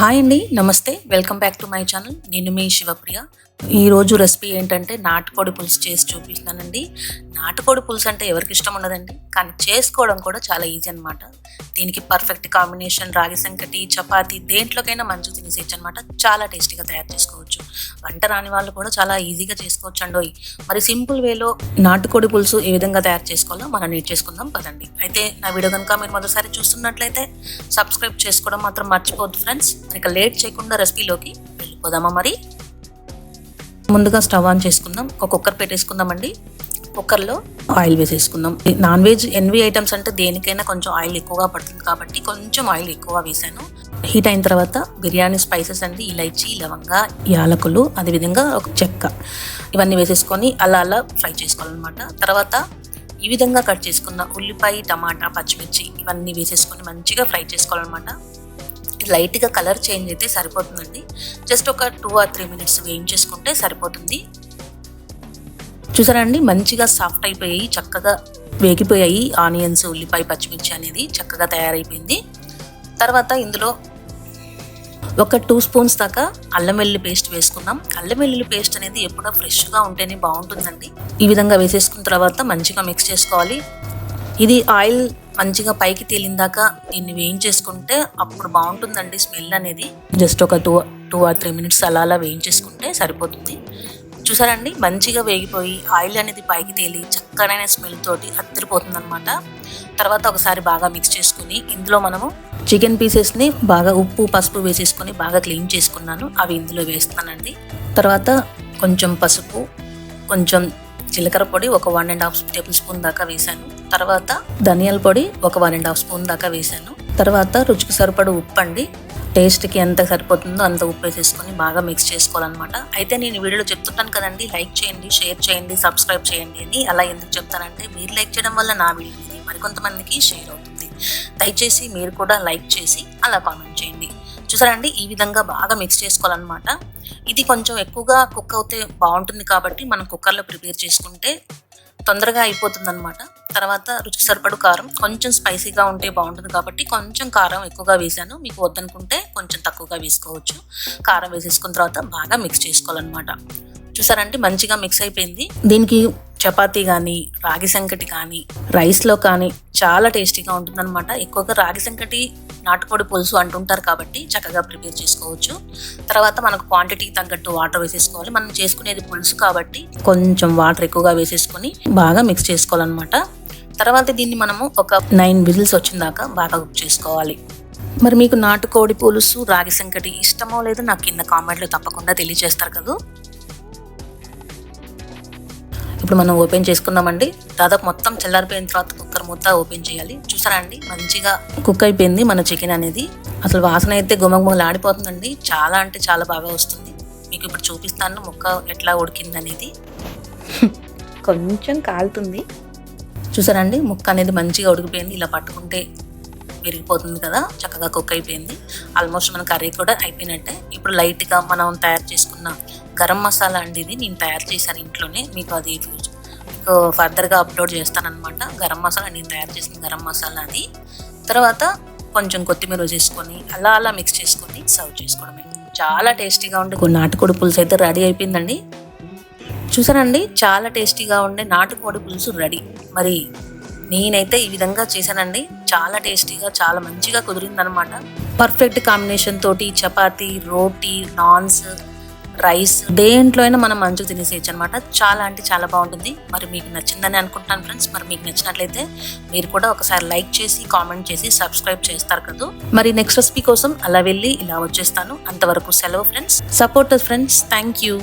Hi అండి namaste. Welcome back to my channel. నేను మీ శివప్రియ. ఈరోజు రెసిపీ ఏంటంటే నాటుకోడి పులుసు చేసి చూపిస్తున్నానండి. నాటుకోడి పులుసు అంటే ఎవరికి ఇష్టం ఉండదండి. కానీ చేసుకోవడం కూడా చాలా ఈజీ అనమాట దీనికి పర్ఫెక్ట్ కాంబినేషన్ రాగి సంకటి చపాతి దేంట్లోకైనా మంచిగా తినేసేయచ్చు అనమాట చాలా టేస్టీగా తయారు చేసుకోవచ్చు. వంట రాని వాళ్ళు కూడా చాలా ఈజీగా చేసుకోవచ్చు అండి మరి సింపుల్ వేలో నాటుకోడి పులుసు ఏ విధంగా తయారు చేసుకోవాలో మనం నేర్చేసుకుందాం పదండి. అయితే నా వీడియో కనుక మీరు మొదటిసారి చూస్తున్నట్లయితే సబ్స్క్రైబ్ చేసుకోవడం మాత్రం మర్చిపోద్దు ఫ్రెండ్స్. ఇక లేట్ చేయకుండా రెసిపీలోకి వెళ్ళిపోదామా మరి? ముందుగా స్టవ్ ఆన్ చేసుకుందాం. ఒక కుక్కర్ పెట్టేసుకుందామండి. కుక్కర్లో ఆయిల్ వేసేసుకుందాం. నాన్ వెజ్ ఎన్వి ఐటమ్స్ అంటే దేనికైనా కొంచెం ఆయిల్ ఎక్కువగా పడుతుంది కాబట్టి కొంచెం ఆయిల్ ఎక్కువ వేసాను హీట్ అయిన తర్వాత బిర్యానీ స్పైసెస్ అండి. ఇలైచి లవంగ యాలకులు అదేవిధంగా ఒక చెక్క. ఇవన్నీ వేసేసుకొని అలా అలా ఫ్రై చేసుకోవాలన్నమాట. తర్వాత ఈ విధంగా కట్ చేసుకున్న ఉల్లిపాయ టమాటా పచ్చిమిర్చి ఇవన్నీ వేసేసుకొని మంచిగా ఫ్రై చేసుకోవాలన్నమాట. లైట్గా కలర్ చేంజ్ అయితే సరిపోతుందండి. జస్ట్ ఒక టూ ఆర్ త్రీ మినిట్స్ వేయించేసుకుంటే సరిపోతుంది. చూసారండి? మంచిగా సాఫ్ట్ అయిపోయాయి చక్కగా వేగిపోయాయి. ఆనియన్స్ ఉల్లిపాయ పచ్చిమిర్చి అనేది చక్కగా తయారైపోయింది. తర్వాత ఇందులో ఒక టూ స్పూన్స్ దాకా అల్లం వెల్లుల్లి పేస్ట్ వేసుకుందాం. అల్లం వెల్లుల్లి పేస్ట్ అనేది ఎప్పుడో ఫ్రెష్గా ఉంటేనే బాగుంటుందండి. ఈ విధంగా వేసేసుకున్న తర్వాత మంచిగా మిక్స్ చేసుకోవాలి. ఇది ఆయిల్ మంచిగా పైకి తేలిందాక దీన్ని వేయించేసుకుంటే అప్పుడు బాగుంటుందండి స్మెల్ అనేది. జస్ట్ ఒక two two or three minutes అలా అలా వేయించేసుకుంటే సరిపోతుంది. చూసారండి? మంచిగా వేగిపోయి ఆయిల్ అనేది పైకి తేలి చక్కనైన స్మెల్ తోటి అత్తిరిపోతుంది అనమాట తర్వాత ఒకసారి బాగా మిక్స్ చేసుకుని ఇందులో మనము చికెన్ పీసెస్ని బాగా ఉప్పు పసుపు వేసేసుకొని బాగా క్లీన్ చేసుకున్నాను. అవి ఇందులో వేస్తానండి. తర్వాత కొంచెం పసుపు కొంచెం జీలకర్ర పొడి ఒక one and half table spoon దాకా వేసాను తర్వాత ధనియాల పొడి ఒక వన్ అండ్ హాఫ్ స్పూన్ దాకా వేసాను. తర్వాత రుచికి సరిపడు ఉప్పు అండి. టేస్ట్కి ఎంత సరిపోతుందో అంత ఉప్పు వేసేసుకొని బాగా మిక్స్ చేసుకోవాలన్నమాట. అయితే నేను ఈ వీడియోలో చెప్తుంటాను కదండి లైక్ చేయండి షేర్ చేయండి సబ్స్క్రైబ్ చేయండి అని. అలా ఎందుకు చెప్తానంటే మీరు లైక్ చేయడం వల్ల నా వీడియో మరికొంతమందికి షేర్ అవుతుంది. దయచేసి మీరు కూడా లైక్ చేసి అలా కామెంట్ చేయండి. చూసారండి ఈ విధంగా బాగా మిక్స్ చేసుకోవాలన్నమాట. ఇది కొంచెం ఎక్కువగా కుక్ అవుతే బాగుంటుంది కాబట్టి మనం కుక్కర్లో ప్రిపేర్ చేసుకుంటే తొందరగా అయిపోతుంది అనమాట తర్వాత రుచికి సరిపడు కారం కొంచెం స్పైసీగా ఉంటే బాగుంటుంది కాబట్టి కొంచెం కారం ఎక్కువగా వేసాను మీకు వద్దనుకుంటే కొంచెం తక్కువగా వేసుకోవచ్చు. కారం వేసేసుకున్న తర్వాత బాగా మిక్స్ చేసుకోవాలన్నమాట. చూసారంటే మంచిగా మిక్స్ అయిపోయింది. దీనికి చపాతీ కానీ రాగి సంకటి కానీ రైస్లో కానీ చాలా టేస్టీగా ఉంటుందన్నమాట. ఎక్కువగా రాగి సంకటి నాటుకోడి పులుసు అంటుంటారు కాబట్టి చక్కగా ప్రిపేర్ చేసుకోవచ్చు. తర్వాత మనకు క్వాంటిటీ తగ్గట్టు వాటర్ వేసేసుకోవాలి. మనం చేసుకునేది పులుసు కాబట్టి కొంచెం వాటర్ ఎక్కువగా వేసేసుకొని బాగా మిక్స్ చేసుకోవాలన్నమాట. తర్వాత దీన్ని మనము ఒక నైన్ విజిల్స్ వచ్చిందాక బాగా కుక్ చేసుకోవాలి. మరి మీకు నాటుకోడి పులుసు రాగి సంకటి ఇష్టమో లేదో నాకు కింద కామెంట్లో తప్పకుండా తెలియజేస్తారు కదా. ఇప్పుడు మనం ఓపెన్ చేసుకున్నామండి. దాదాపు మొత్తం చల్లారిపోయిన తర్వాత కుక్కర్ మూత ఓపెన్ చేయాలి. చూసారా అండి? మంచిగా కుక్ అయిపోయింది మన చికెన్ అనేది. అసలు వాసన అయితే గుమగుమలు ఆడిపోతుందండి చాలా అంటే చాలా బాగా వస్తుంది. మీకు ఇప్పుడు చూపిస్తాను ముక్క ఎట్లా ఉడికింది అనేది. కొంచెం కాలుతుంది. చూసారండి ముక్క అనేది మంచిగా ఉడికిపోయింది. ఇలా పట్టుకుంటే విరిగిపోతుంది కదా చక్కగా కుక్ అయిపోయింది. ఆల్మోస్ట్ మన కర్రీ కూడా అయిపోయినట్టే. ఇప్పుడు లైట్గా మనం తయారు చేసుకున్న గరం మసాలా అండి ఇది. నేను తయారు చేశాను ఇంట్లోనే. మీకు అది మీకు ఫర్దర్గా అప్లోడ్ చేస్తానన్నమాట. గరం మసాలా నేను తయారు చేసిన గరం మసాలా అది. తర్వాత కొంచెం కొత్తిమీర చేసుకొని అలా అలా మిక్స్ చేసుకొని సర్వ్ చేసుకోవడమే. చాలా టేస్టీగా ఉండే నాటుకోడి పులుసు అయితే రెడీ అయిపోయిందండి. చూసానండి చాలా టేస్టీగా ఉండే నాటుకోడి పులుసు రెడీ. మరి నేనైతే ఈ విధంగా చేశానండి. చాలా టేస్టీగా చాలా మంచిగా కుదిరింది అనమాట పర్ఫెక్ట్ కాంబినేషన్ తోటి చపాతి రోటీ నాన్స్ రైస్ దేంట్లో అయినా మనం మంచిగా తినేసేయచ్చు అనమాట చాలా అంటే చాలా బాగుంటుంది. మరి మీకు నచ్చిందని అనుకుంటాను ఫ్రెండ్స్. మరి మీకు నచ్చినట్లయితే మీరు కూడా ఒకసారి లైక్ చేసి కామెంట్ చేసి సబ్స్క్రైబ్ చేస్తారు కదా. మరి నెక్స్ట్ రెసిపీ కోసం అలా వెళ్ళి ఇలా వచ్చేస్తాను. అంతవరకు సెలవు friends. Support friends thank you.